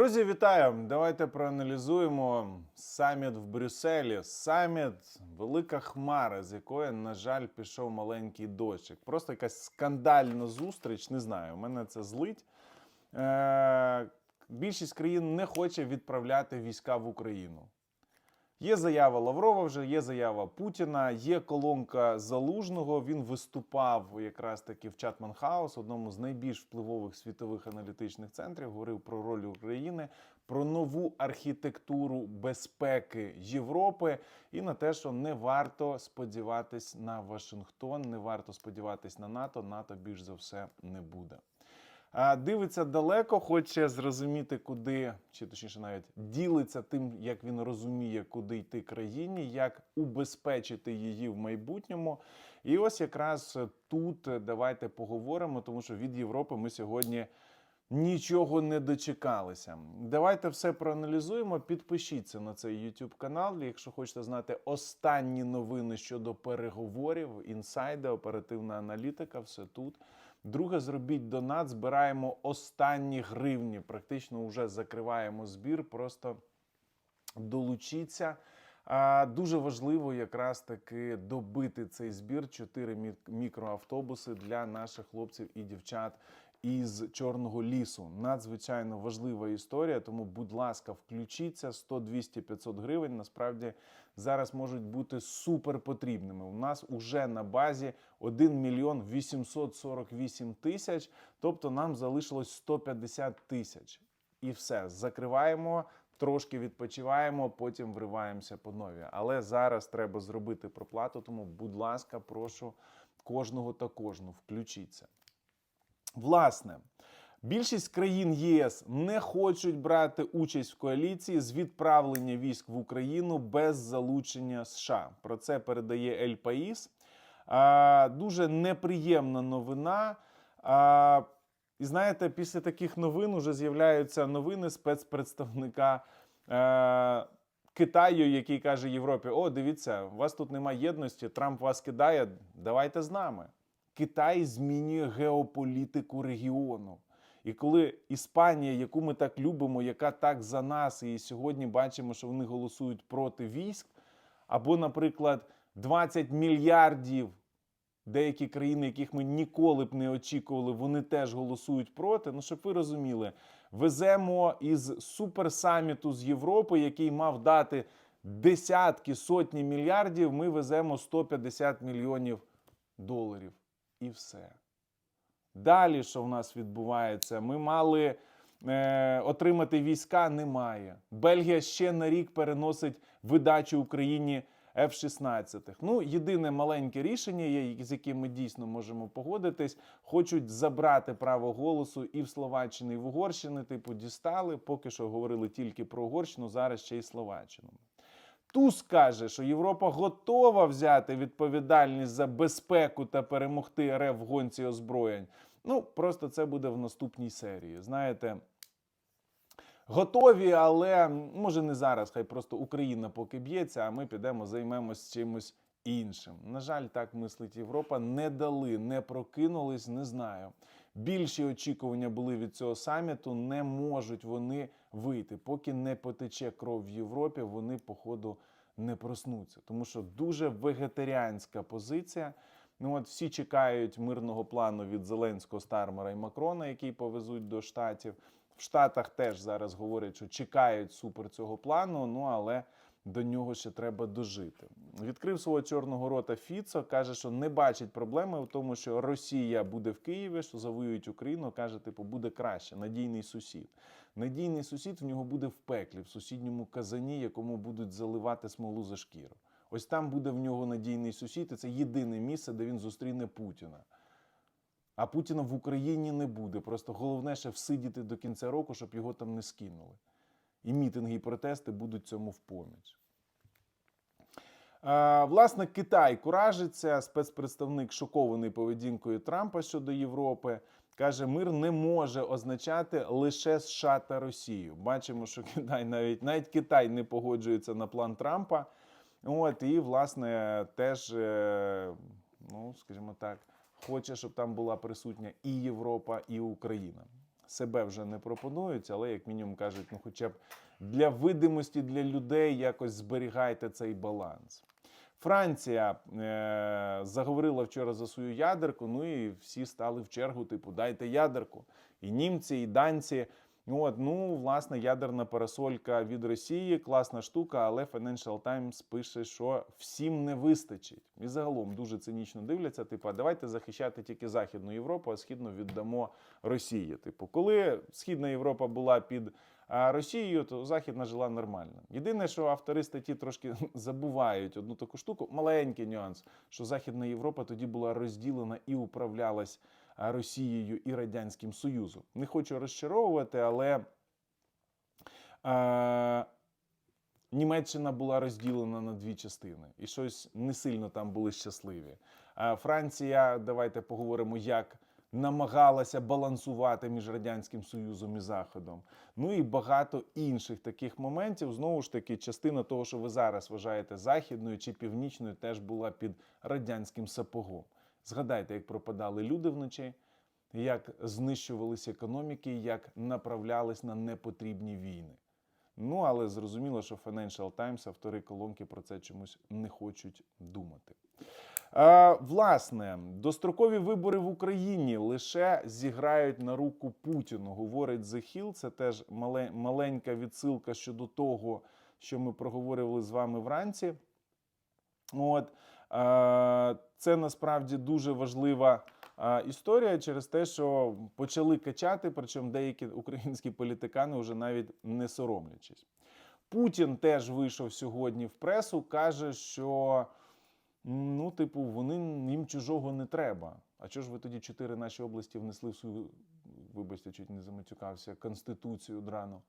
Друзі, вітаю! Давайте проаналізуємо саміт в Брюсселі. Саміт велика хмара, з якої, на жаль, пішов маленький дощик. Просто якась скандальна зустріч. Не знаю. Мене це злить. Е- більшість країн не хоче відправляти війська в Україну. Є заява Лаврова, вже є заява Путіна, є колонка Залужного. Він виступав якраз таки в Чатман Хаус, одному з найбільш впливових світових аналітичних центрів. Говорив про роль України, про нову архітектуру безпеки Європи і на те, що не варто сподіватись на Вашингтон, не варто сподіватись на НАТО. НАТО більш за все не буде. Дивиться далеко, хоче зрозуміти, куди, чи точніше, навіть ділиться тим, як він розуміє, куди йти країні, як убезпечити її в майбутньому. І ось якраз тут давайте поговоримо, тому що від Європи ми сьогодні нічого не дочекалися. Давайте все проаналізуємо. Підпишіться на цей YouTube канал, якщо хочете знати останні новини щодо переговорів, інсайди, оперативна аналітика, все тут. Друге, зробіть донат, збираємо останні гривні. Практично вже закриваємо збір. Просто долучіться. Дуже важливо якраз таки добити цей збір. Чотири мікроавтобуси для наших хлопців і дівчат із Чорного лісу. Надзвичайно важлива історія. Тому, будь ласка, включіться 100, 200, 500 гривень. Насправді зараз можуть бути супер потрібними. У нас уже на базі 1 мільйон 848 тисяч, тобто нам залишилось 150 тисяч. І все, закриваємо, трошки відпочиваємо, потім вриваємося по нові. Але зараз треба зробити проплату, тому, будь ласка, прошу кожного та кожну включіться. Власне, більшість країн ЄС не хочуть брати участь в коаліції з відправлення військ в Україну без залучення США. Про це передає Ель Паїс. А, Дуже неприємна новина. А, І знаєте, після таких новин вже з'являються новини спецпредставника е, Китаю, який каже Європі: О, дивіться, у вас тут немає єдності, Трамп вас кидає. Давайте з нами. Китай змінює геополітику регіону. І коли Іспанія, яку ми так любимо, яка так за нас, і сьогодні бачимо, що вони голосують проти військ, або, наприклад, 20 мільярдів деякі країни, яких ми ніколи б не очікували, вони теж голосують проти. Ну, щоб ви розуміли, веземо із суперсаміту з Європи, який мав дати десятки, сотні мільярдів, ми веземо 150 мільйонів доларів. І все. Далі, що в нас відбувається? Ми мали е, отримати війська, немає. Бельгія ще на рік переносить видачу Україні F-16. Ну, єдине маленьке рішення, є, з яким ми дійсно можемо погодитись, хочуть забрати право голосу і в Словаччини, і в Угорщини. Типу, дістали. Поки що говорили тільки про Угорщину, зараз ще й Словаччину. Туз каже, що Європа готова взяти відповідальність за безпеку та перемогти РФ в гонці озброєнь. Ну, просто це буде в наступній серії. Знаєте, готові, але може не зараз. Хай просто Україна поки б'ється, а ми підемо займемось чимось іншим. На жаль, так мислить Європа. Не дали, не прокинулись, не знаю. Більші очікування були від цього саміту. Не можуть вони вийти. Поки не потече кров в Європі, вони, походу, не проснуться. Тому що дуже вегетаріанська позиція. Ну от всі чекають мирного плану від Зеленського, Стармера і Макрона, який повезуть до штатів. В Штатах теж зараз говорять, що чекають супер цього плану. Ну але до нього ще треба дожити. Відкрив свого чорного рота Фіцо, каже, що не бачить проблеми в тому, що Росія буде в Києві, що завоюють Україну. каже, типу, буде краще, надійний сусід. Надійний сусід в нього буде в пеклі, в сусідньому казані, якому будуть заливати смолу за шкіру. Ось там буде в нього надійний сусід, і це єдине місце, де він зустріне Путіна. А Путіна в Україні не буде. Просто головне ще всидіти до кінця року, щоб його там не скинули. І мітинги, і протести будуть цьому в поміч. Власне, Китай куражиться, спецпредставник шокований поведінкою Трампа щодо Європи. Каже, мир не може означати лише США та Росію. Бачимо, що Китай навіть навіть Китай не погоджується на план Трампа. От і власне теж, е, ну скажімо так, хоче, щоб там була присутня і Європа, і Україна. Себе вже не пропонують, але як мінімум кажуть, ну хоча б для видимості для людей якось зберігайте цей баланс. Франція е, заговорила вчора за свою ядерку. Ну і всі стали в чергу, типу, дайте ядерку. І німці, і данці. От, ну, власне, ядерна парасолька від Росії класна штука, але Financial Times пише, що всім не вистачить. І загалом дуже цинічно дивляться. Типу, давайте захищати тільки Західну Європу, а східну віддамо Росії. Типу, коли Східна Європа була під Росією, то Західна жила нормально. Єдине, що автори статті трошки забувають одну таку штуку, маленький нюанс, що Західна Європа тоді була розділена і управлялась Росією і Радянським Союзом. Не хочу розчаровувати, але е, Німеччина була розділена на дві частини, і щось не сильно там були щасливі. А Франція, давайте поговоримо, як намагалася балансувати між Радянським Союзом і Заходом. Ну і багато інших таких моментів. Знову ж таки, частина того, що ви зараз вважаєте західною чи північною, теж була під радянським сапогом. Згадайте, як пропадали люди вночі, як знищувались економіки, як направлялись на непотрібні війни. Ну, але зрозуміло, що Financial Times, автори колонки про це чомусь не хочуть думати. Е, власне, дострокові вибори в Україні лише зіграють на руку Путіну, говорить The Hill. Це теж мале, маленька відсилка щодо того, що ми проговорювали з вами вранці. От, це насправді дуже важлива е, історія через те, що почали качати, причому деякі українські політикани вже навіть не соромлячись. Путін теж вийшов сьогодні в пресу, каже, що ну, типу, вони їм чужого не треба. А чого ж ви тоді чотири наші області внесли в свою, вибачте, чуть не заматюкався, конституцію драну?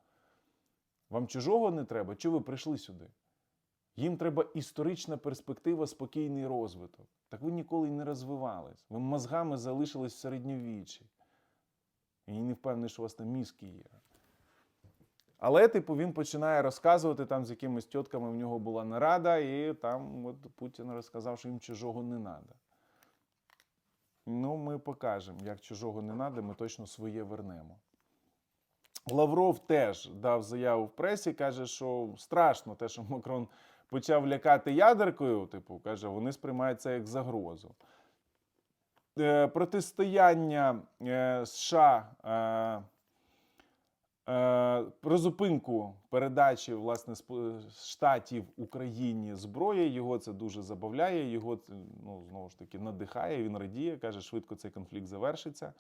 Вам чужого не треба? Чого ви прийшли сюди? Їм треба історична перспектива, спокійний розвиток. Так ви ніколи не розвивались. Ви мозгами залишились в середньовіччі. І не впевнений, що у вас там мізки є. Але, типу, він починає розказувати там з якимись тітками в нього була нарада, і там от Путін розказав, що їм чужого не треба. Ну, ми покажемо, як чужого не треба, ми точно своє вернемо. Лавров теж дав заяву в пресі, каже, що страшно те, що Макрон почав лякати ядеркою. Типу, каже, вони сприймають це як загрозу. Е, протистояння е, США. Е, Е, про зупинку передачі власне штатів Україні зброї його це дуже забавляє. Його ну знову ж таки надихає. Він радіє, каже, швидко цей конфлікт завершиться.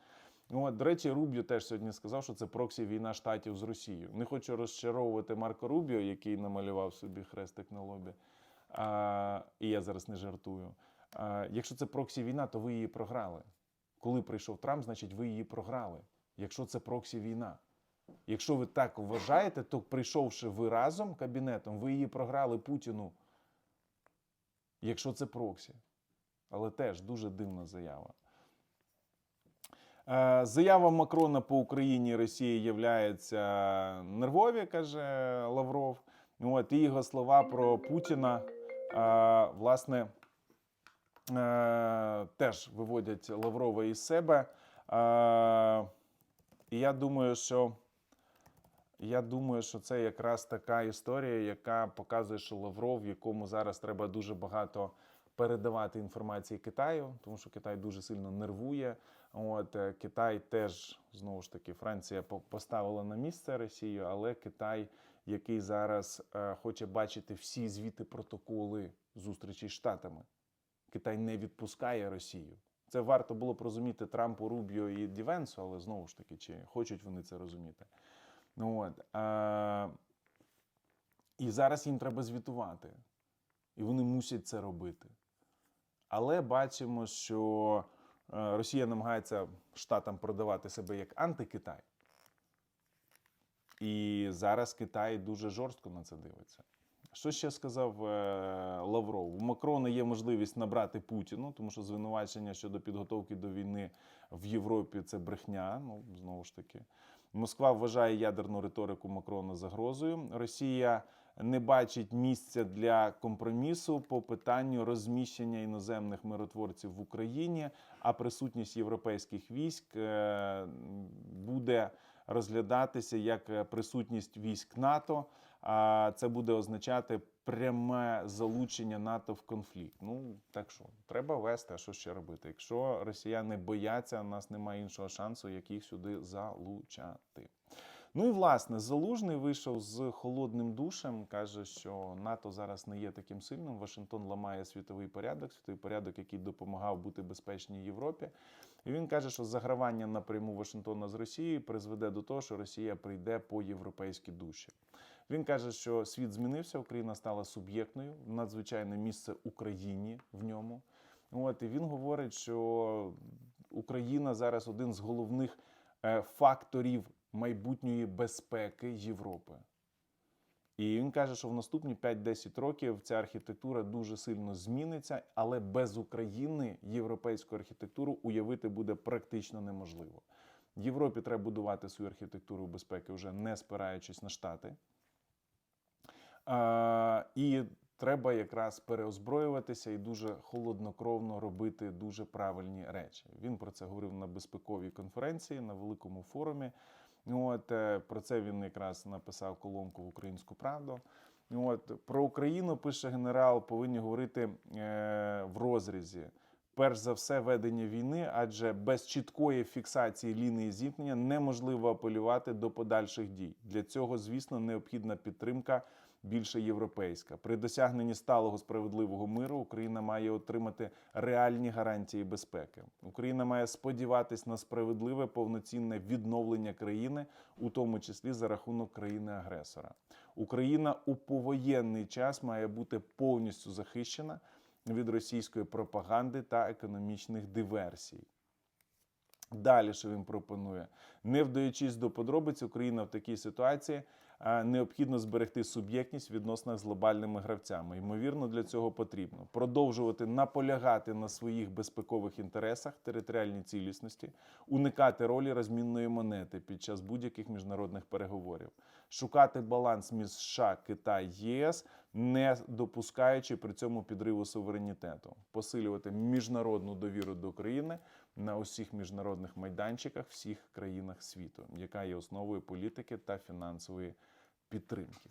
От, до речі, Рубіо теж сьогодні сказав, що це проксі війна штатів з Росією. Не хочу розчаровувати Марко Рубіо, який намалював собі хрестик на лобі. А, і я зараз не жартую. А, якщо це проксі війна, то ви її програли. Коли прийшов Трамп, значить ви її програли. Якщо це проксі війна. Якщо ви так вважаєте, то прийшовши ви разом кабінетом, ви її програли Путіну. Якщо це проксі. Але теж дуже дивна заява. Е, Заява Макрона по Україні і Росії являється нервові, каже Лавров. От, і його слова про Путіна, е, власне, е, теж виводять Лаврова із себе. І я думаю, що я думаю, що це якраз така історія, яка показує, що Лавров, якому зараз треба дуже багато передавати інформації Китаю, тому що Китай дуже сильно нервує. От е, Китай теж знову ж таки Франція поставила на місце Росію, але Китай, який зараз е, хоче бачити всі звіти протоколи зустрічі з Штатами, Китай не відпускає Росію. Це варто було б розуміти Трампу, Рубіо і Дівенсу, але знову ж таки, чи хочуть вони це розуміти. Ну, от, а, і зараз їм треба звітувати. І вони мусять це робити. Але бачимо, що е, Росія намагається штатам продавати себе як антикитай. І зараз Китай дуже жорстко на це дивиться. Що ще сказав е, Лавров? У Макрона є можливість набрати Путіну, тому що звинувачення щодо підготовки до війни в Європі це брехня. Ну, знову ж таки. Москва вважає ядерну риторику Макрона загрозою. Росія не бачить місця для компромісу по питанню розміщення іноземних миротворців в Україні, а присутність європейських військ е, буде розглядатися як присутність військ НАТО. А це буде означати пряме залучення НАТО в конфлікт. Ну так що треба вести, а що ще робити? Якщо росіяни бояться, у нас немає іншого шансу, як їх сюди залучати. Ну і власне залужний вийшов з холодним душем. каже, що НАТО зараз не є таким сильним. Вашингтон ламає світовий порядок, світовий порядок, який допомагав бути безпечній Європі. І він каже, що загравання напряму Вашингтона з Росією призведе до того, що Росія прийде по європейські душі. Він каже, що світ змінився, Україна стала суб'єктною, надзвичайне місце Україні в ньому. От і він говорить, що Україна зараз один з головних е, факторів майбутньої безпеки Європи. І він каже, що в наступні 5-10 років ця архітектура дуже сильно зміниться, але без України європейську архітектуру уявити буде практично неможливо. Європі треба будувати свою архітектуру безпеки, вже не спираючись на Штати. А, і треба якраз переозброюватися і дуже холоднокровно робити дуже правильні речі. Він про це говорив на безпековій конференції на великому форумі. От е, про це він якраз написав колонку в Українську правду. От про Україну пише генерал, повинні говорити е, в розрізі. Перш за все, ведення війни, адже без чіткої фіксації лінії зіткнення неможливо апелювати до подальших дій. Для цього, звісно, необхідна підтримка більше європейська. При досягненні сталого справедливого миру Україна має отримати реальні гарантії безпеки. Україна має сподіватись на справедливе повноцінне відновлення країни, у тому числі за рахунок країни-агресора. Україна у повоєнний час має бути повністю захищена від російської пропаганди та економічних диверсій. Далі, що він пропонує, не вдаючись до подробиць, Україна в такій ситуації необхідно зберегти суб'єктність в відносинах з глобальними гравцями. Ймовірно, для цього потрібно продовжувати наполягати на своїх безпекових інтересах, територіальній цілісності, уникати ролі розмінної монети під час будь-яких міжнародних переговорів, шукати баланс між США, Китай ЄС, не допускаючи при цьому підриву суверенітету, посилювати міжнародну довіру до країни на усіх міжнародних майданчиках, всіх країнах світу, яка є основою політики та фінансової підтримки.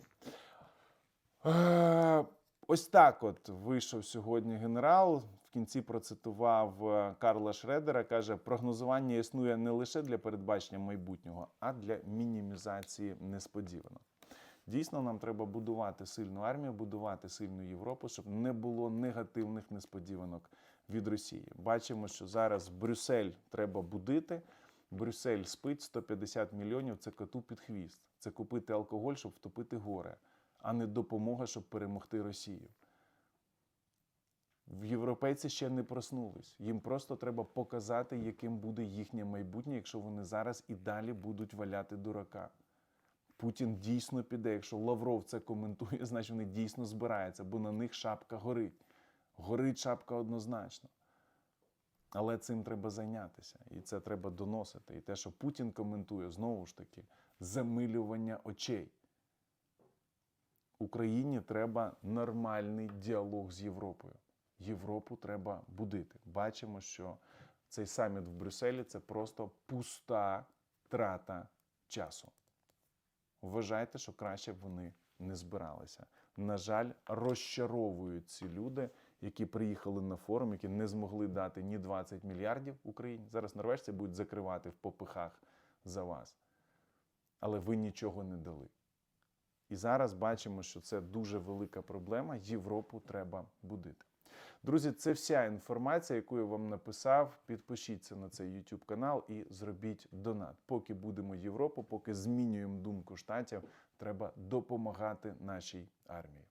Е, Ось так от вийшов сьогодні генерал. В кінці процитував е, Карла Шредера. Каже, прогнозування існує не лише для передбачення майбутнього, а для мінімізації несподіванок. Дійсно, нам треба будувати сильну армію, будувати сильну Європу, щоб не було негативних несподіванок від Росії. Бачимо, що зараз Брюссель треба будити. Брюссель спить 150 мільйонів. Це коту під хвіст. Це купити алкоголь, щоб втопити горе, а не допомога, щоб перемогти Росію. В європейці ще не проснулись. Їм просто треба показати, яким буде їхнє майбутнє, якщо вони зараз і далі будуть валяти дурака. Путін дійсно піде. Якщо Лавров це коментує, значить вони дійсно збираються, бо на них шапка горить. Горить шапка однозначно. Але цим треба зайнятися, і це треба доносити. І те, що Путін коментує, знову ж таки, замилювання очей. Україні треба нормальний діалог з Європою. Європу треба будити. Бачимо, що цей саміт в Брюсселі це просто пуста трата часу. Вважайте, що краще б вони не збиралися. На жаль, розчаровують ці люди, які приїхали на форум, які не змогли дати ні 20 мільярдів Україні. Зараз норвежці будуть закривати в попихах за вас. Але ви нічого не дали. І зараз бачимо, що це дуже велика проблема. Європу треба будити. Друзі, це вся інформація, яку я вам написав. Підпишіться на цей YouTube канал і зробіть донат. Поки будемо Європу, поки змінюємо думку штатів, треба допомагати нашій армії.